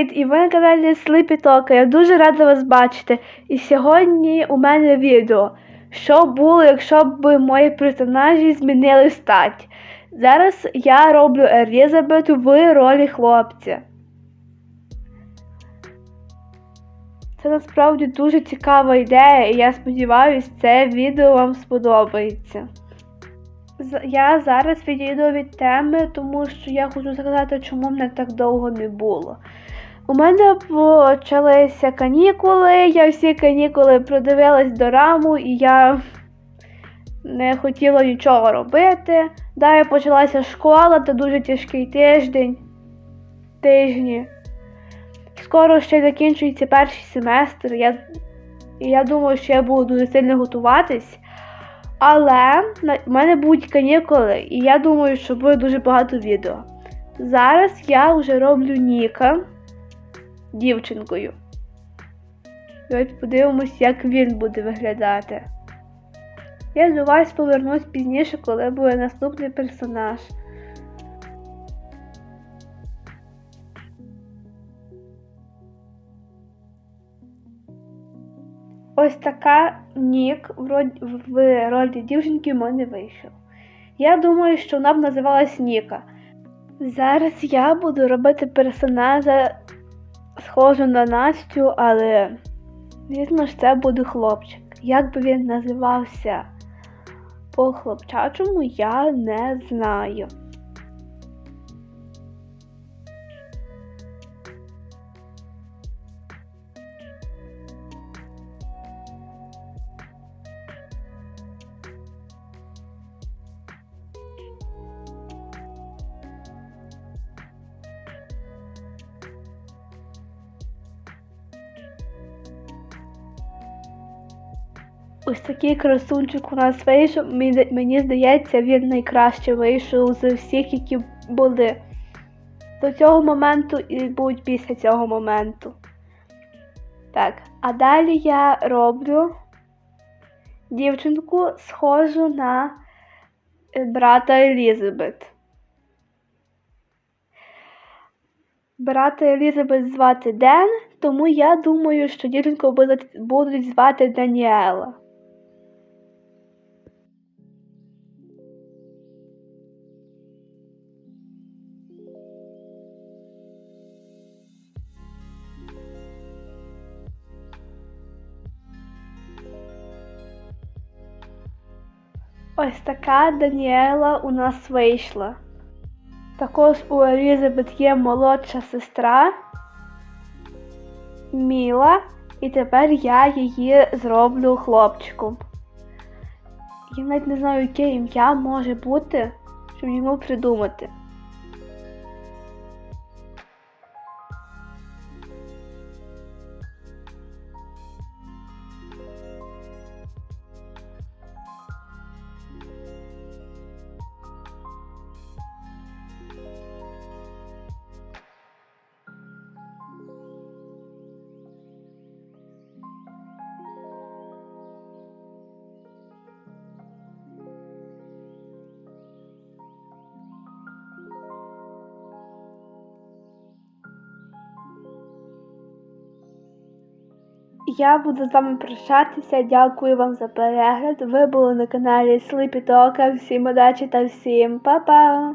І ви на каналі Sleepy Talk. Я дуже рада вас бачити. І сьогодні у мене відео. Що було, якщо б мої персонажі змінили стать. Зараз я роблю Елізабет в ролі хлопця. Це насправді дуже цікава ідея, і я сподіваюся, це відео вам сподобається. Я зараз відійду від теми, тому що я хочу сказати, чому мене так довго не було. У мене почалися канікули, я всі канікули продивилась до раму, і я не хотіла нічого робити. Далі почалася школа, це дуже тяжкий тиждень. Тижні. Скоро ще закінчується перший семестр. Я, я думаю, що я буду дуже сильно готуватись. Але в мене будуть канікули, і я думаю, що буде дуже багато відео. Зараз я вже роблю Ніка дівчинкою. Давайте подивимось, як він буде виглядати. Я до вас повернусь пізніше, коли буде наступний персонаж. Ось така нік в ролі, в ролі дівчинки в мене вийшов. Я думаю, що вона б називалась Ніка. Зараз я буду робити персонажа схожу на Настю, але звісно ж це буде хлопчик. Як би він називався по хлопчачому, я не знаю. Ось такий красунчик у нас вийшов. Мені, здається, він найкраще вийшов з всіх, які були до цього моменту і будуть після цього моменту. Так, а далі я роблю дівчинку схожу на е, брата Елізабет. Брата Елізабет звати Ден, тому я думаю, що дівчинку будуть звати Даніела. Ось така Даніела у нас вийшла. Також у Елізабет є молодша сестра Міла, і тепер я її зроблю хлопчиком. Я навіть не знаю, яке ім'я може бути, щоб йому придумати. Я буду з вами прощатися. Дякую вам за перегляд. Ви були на каналі Talk. Всім удачі та всім па-па!